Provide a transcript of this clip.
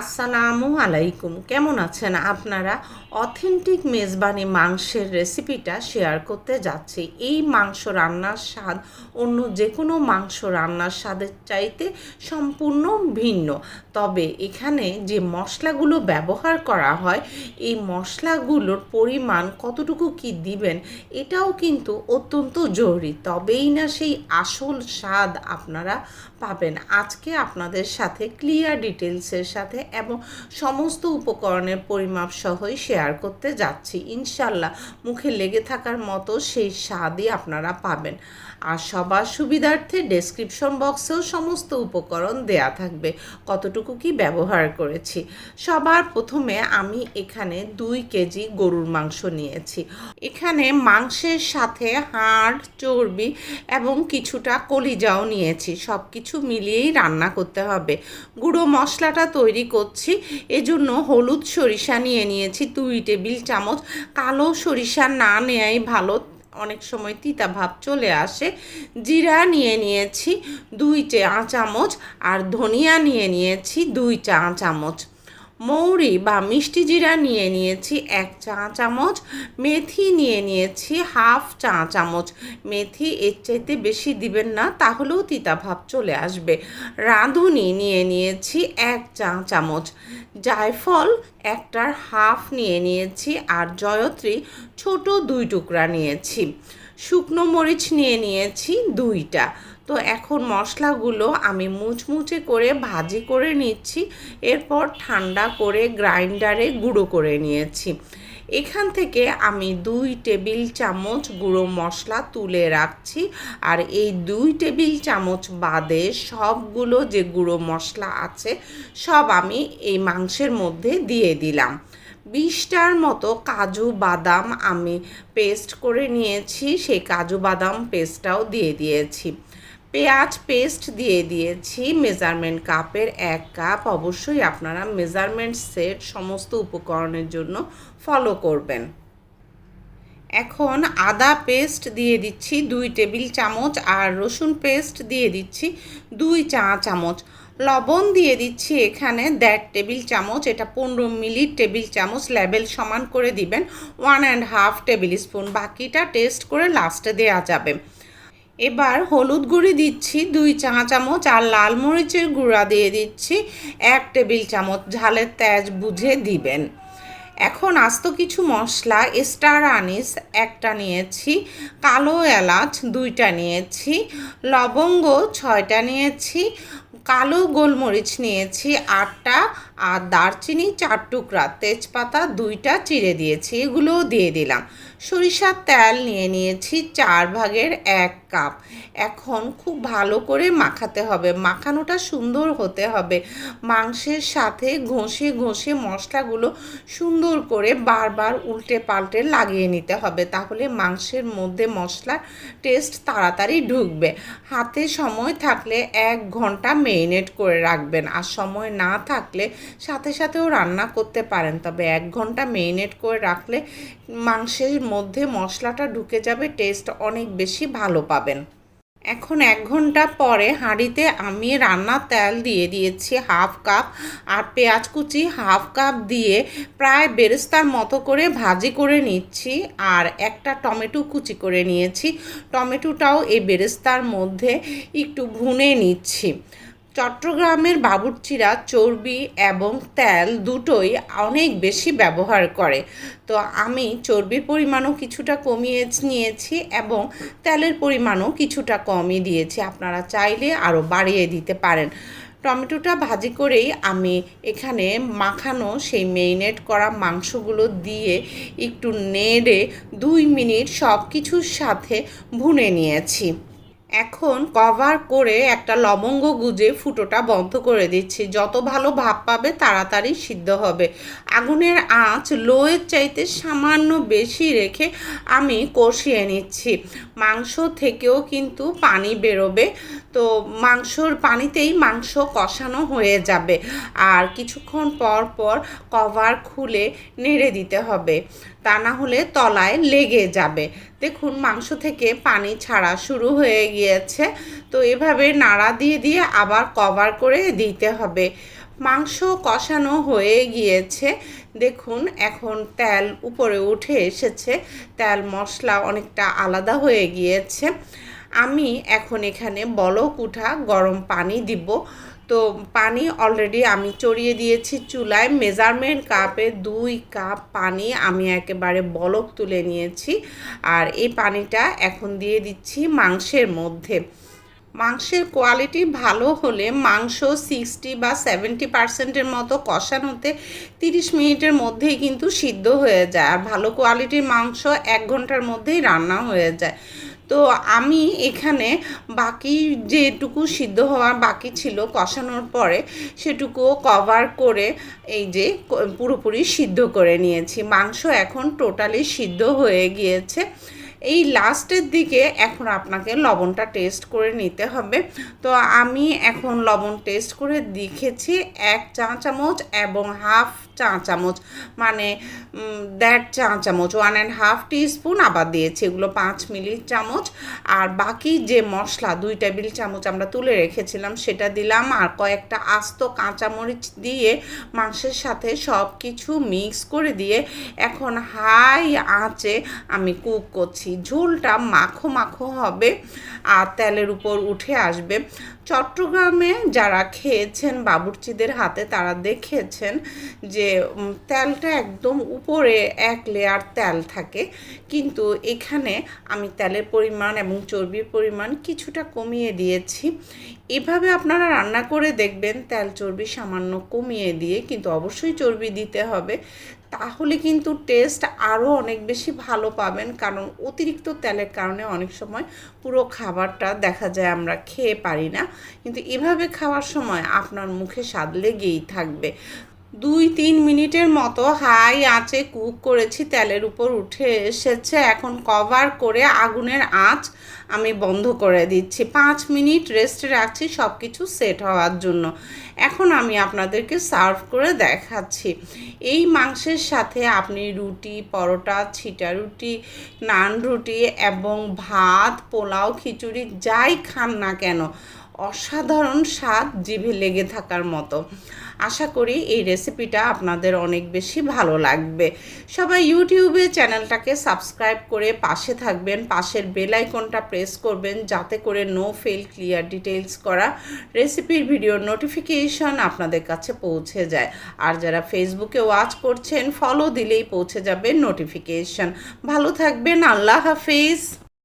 আসসালামু আলাইকুম। কেমন আছেন আপনারা? অথেন্টিক মেজবানি মাংসের রেসিপিটা শেয়ার করতে যাচ্ছি। এই মাংস রান্নার স্বাদ অন্য যে কোনো মাংস রান্নার স্বাদের চাইতে সম্পূর্ণ ভিন্ন। তবে এখানে যে মশলাগুলো ব্যবহার করা হয়, এই মশলাগুলোর পরিমাণ কতটুকু কি দিবেন, এটাও কিন্তু অত্যন্ত জরুরি। তবেই না সেই আসল স্বাদ আপনারা পাবেন। আজকে আপনাদের সাথে ক্লিয়ার ডিটেলসের সাথে এবং সমস্ত উপকরণের পরিমাপ সহই শেয়ার করতে যাচ্ছি। ইনশাল্লাহ মুখে লেগে থাকার মতো সেই স্বাদই আপনারা পাবেন। আর সবার সুবিধার্থে ডেসক্রিপশন বক্সেও সমস্ত উপকরণ দেয়া থাকবে। কতটুকু কি ব্যবহার করেছি? সবার প্রথমে আমি এখানে দুই কেজি গরুর মাংস নিয়েছি। এখানে মাংসের সাথে হাড়, চর্বি এবং কিছুটা কলিজাও নিয়েছি। সব কিছু মিলিয়েই রান্না করতে হবে। গুঁড়ো মশলাটা তৈরি করছি। এজন্য হলুদ সরিষা নিয়ে নিয়েছি, দুই টেবিল চামচ। কালো সরিষা না নেয়াই ভালো। অনেক সময় তিতা ভাব চলে আসে। জিরা নিয়ে নিয়েছি দুই চা চামচ আর ধনিয়া নিয়ে নিয়েছি দুই চা চামচ মৌরি বা মিষ্টি জিরা নিয়ে নিয়েছি এক চা চামচ, মেথি নিয়ে নিয়েছি হাফ চা চামচ। মেথি এর চাইতে বেশি দিবেন না, তাহলেও তিতা ভাব চলে আসবে। রাঁধুনি নিয়ে নিয়েছি এক চা চামচ। জায়ফল একটার হাফ নিয়ে নিয়েছি আর জয়ত্রী ছোট দুই টুকরা নিয়েছি। শুকনো মরিচ নিয়ে নিয়েছি দুইটা। তো এখন মশলাগুলো আমি মুচমুচে করে ভাজি করে নিচ্ছি, এরপর ঠান্ডা করে গ্রাইন্ডারে গুঁড়ো করে নিয়েছি। এখান থেকে আমি দুই টেবিল চামচ গুঁড়ো মশলা তুলে রাখছি, আর এই দুই টেবিল চামচ বাদে সবগুলো যে গুঁড়ো মশলা আছে, সব আমি এই মাংসের মধ্যে দিয়ে দিলাম। বিশটার মতো কাজু বাদাম আমি পেস্ট করে নিয়েছি, সেই কাজু বাদাম পেস্টটাও দিয়ে দিয়েছি। পেঁয়াজ পেস্ট দিয়ে দিয়েছি মেজারমেন্ট কাপের এক কাপ অবশ্যই আপনারা মেজারমেন্ট সেট সমস্ত উপকরণের জন্য ফলো করবেন। এখন আদা পেস্ট দিয়ে দিচ্ছি দুই টেবিল চামচ আর রসুন পেস্ট দিয়ে দিচ্ছি দুই চা চামচ। লবণ দিয়ে দিচ্ছি এখানে দেড় টেবিল চামচ, এটা পনেরো মিলি টেবিল চামচ লেবেল সমান করে দিবেন। One and half tablespoon বাকিটা টেস্ট করে লাস্টে দেওয়া যাবে। এবার হলুদ গুঁড়ি দিচ্ছি, দুই চা চামচ, আর লাল মরিচের গুঁড়া দিয়ে দিচ্ছি, এক টেবিল চামচ ঝালের তেজ বুঝে দিবেন। এখন আস্ত কিছু মশলা, স্টার আনিস, একটা নিয়েছি, কালো এলাচ, দুইটা নিয়েছি, লবঙ্গ, ছয়টা নিয়েছি, কালো গোলমরিচ নিয়েছি, আটটা, আর দারচিনি চার টুকরা, তেজপাতা দুইটা চিড়ে দিয়েছি, এগুলোও দিয়ে দিলাম। সরিষার তেল নিয়ে নিয়েছি চার ভাগের এক কাপ। এখন খুব ভালো করে মাখাতে হবে। মাখানোটা সুন্দর হতে হবে। মাংসের সাথে ঘষে ঘষে মশলাগুলো সুন্দর করে বারবার উল্টে পাল্টে লাগিয়ে নিতে হবে। তাহলে মাংসের মধ্যে মশলার টেস্ট তাড়াতাড়ি ঢুকবে। হাতে সময় থাকলে এক ঘণ্টা মেরিনেট করে রাখবেন। আর সময় না থাকলে সাথে সাথেও রান্না করতে পারেন। তবে এক ঘণ্টা মেরিনেট করে রাখলে মাংসের মধ্যে মশলাটা ঢুকে যাবে টেস্ট অনেক বেশি ভালো পাবেন। এখন এক ঘণ্টা পরে হাঁড়িতে আমি রান্নার তেল দিয়ে দিয়েছি হাফ কাপ আর পেঁয়াজ কুচি হাফ কাপ দিয়ে প্রায় বেরেস্তার মতো করে ভাজি করে নিচ্ছি আর একটা টমেটো কুচি করে নিয়েছি। টমেটোটাও এই বেরেস্তার মধ্যে একটু ভুনে নিচ্ছি। চট্টগ্রামের বাবুর্চিরা চর্বি এবং তেল দুটোই অনেক বেশি ব্যবহার করে। তো আমি চর্বির পরিমাণও কিছুটা কমিয়ে নিয়েছি এবং তেলের পরিমাণও কিছুটা কমই দিয়েছি। আপনারা চাইলে আরও বাড়িয়ে দিতে পারেন। টমেটোটা ভাজি করেই আমি এখানে মাখানো সেই মেরিনেট করা মাংসগুলো দিয়ে একটু নেড়ে দুই মিনিট সব কিছুর সাথে ভুনে নিয়েছি। এখন কভার করে একটা লবঙ্গ গুজে ফুটোটা বন্ধ করে দিচ্ছি। যত ভালো ভাব পাবে তাড়াতাড়ি সিদ্ধ হবে। আগুনের আঁচ লোয়ের চাইতে সামান্য বেশি রেখে আমি কষিয়ে নিচ্ছি। মাংস থেকেও কিন্তু পানি বেরোবে। তো মাংসর পানিতেই মাংস কষানো হয়ে যাবে। আর কিছুক্ষণ পর পর কভার খুলে নেড়ে দিতে হবে। তা না হলে তলায় লেগে যাবে। দেখুন, মাংস থেকে পানি ছাড়া শুরু হয়ে গিয়েছে। তো এভাবে নাড়া দিয়ে দিয়ে আবার কভার করে দিতে হবে। মাংস কষানো হয়ে গিয়েছে। দেখুন, এখন তেল উপরে উঠে এসেছে। তেল মশলা অনেকটা আলাদা হয়ে গিয়েছে। আমি এখন এখানে বলক উঠা গরম পানি দিব। তো পানি অলরেডি আমি চড়িয়ে দিয়েছি চুলায়। মেজারমেন্ট কাপে দুই কাপ পানি আমি একেবারে বলক তুলে নিয়েছি। আর এই পানিটা এখন দিয়ে দিচ্ছি মাংসের মধ্যে। মাংসের কোয়ালিটি ভালো হলে মাংস সিক্সটি বা সেভেন্টি পার্সেন্টের মতো কষানোতে তিরিশ মিনিটের মধ্যেই কিন্তু সিদ্ধ হয়ে যায়। আর ভালো কোয়ালিটির মাংস এক ঘণ্টার মধ্যেই রান্না হয়ে যায়। তো আমি এখানে বাকি যেটুকু সিদ্ধ হওয়ার বাকি ছিল কষানোর পরে সেটুকুও কভার করে এই যে পুরোপুরি সিদ্ধ করে নিয়েছি। মাংস এখন টোটালি সিদ্ধ হয়ে গিয়েছে। এই লাস্টের দিকে এখন আপনাকে লবণটা টেস্ট করে নিতে হবে। তো আমি এখন লবণ টেস্ট করে দেখেছি, এক চা চামচ এবং হাফ চা চামচ মানে দেড় চা চামচ ওয়ান অ্যান্ড হাফ স্পুন আবার দিয়েছি, এগুলো পাঁচ মিলি চামচ। আর বাকি যে মশলা, দুই টেবিল চামচ আমরা তুলে রেখেছিলাম, সেটা দিলাম। আর কয়েকটা আস্ত কাঁচামরিচ দিয়ে মাংসের সাথে সব কিছু মিক্স করে দিয়ে এখন হাই আঁচে আমি কুক করছি। ঝোলটা মাখো মাখো হবে আর তেলের উপর উঠে আসবে। চট্টগ্রামে যারা খেয়েছেন, বাবুর্চিদের হাতে তারা দেখেছেন যে তেলটা একদম উপরে এক লেয়ার তেল থাকে। কিন্তু এখানে আমি তেলের পরিমাণ এবং চর্বির পরিমাণ কিছুটা কমিয়ে দিয়েছি। এভাবে আপনারা রান্না করে দেখবেন তেল চর্বি সামান্য কমিয়ে দিয়ে কিন্তু অবশ্যই চর্বি দিতে হবে। তাহলে কিন্তু টেস্ট আরও অনেক বেশি ভালো পাবেন। কারণ অতিরিক্ত তেলের কারণে অনেক সময় পুরো খাবারটা দেখা যায় আমরা খেয়ে পারি না। কিন্তু এভাবে খাওয়ার সময় আপনার মুখে স্বাদ লেগেই থাকবে। দুই তিন মিনিটের মতো হাই আঁচে কুক করেছি তেলের উপর উঠে এসেছে। এখন কভার করে আগুনের আঁচ আমি বন্ধ করে দিচ্ছি। পাঁচ মিনিট রেস্টে রাখছি সব কিছু সেট হওয়ার জন্য। এখন আমি আপনাদেরকে সার্ভ করে দেখাচ্ছি। এই মাংসের সাথে আপনি রুটি, পরোটা, ছিটা রুটি, নান রুটি এবং ভাত, পোলাও, খিচুড়ি যাই খান না কেন অসাধারণ স্বাদ জিভে লেগে থাকার মতো। আশা করি এই রেসিপিটা আপনাদের অনেক বেশি ভালো লাগবে। সবাই ইউটিউবে চ্যানেলটাকে সাবস্ক্রাইব করে পাশে থাকবেন, পাশের বেল আইকনটা প্রেস করবেন, যাতে করে নো ফেল ক্লিয়ার ডিটেলস করা রেসিপির ভিডিওর নোটিফিকেশন আপনাদের কাছে পৌঁছে যায়। আর যারা ফেসবুকে ওয়াচ করছেন ফলো দিলেই পৌঁছে যাবে নোটিফিকেশন ভালো থাকবেন, আল্লাহ হাফিজ।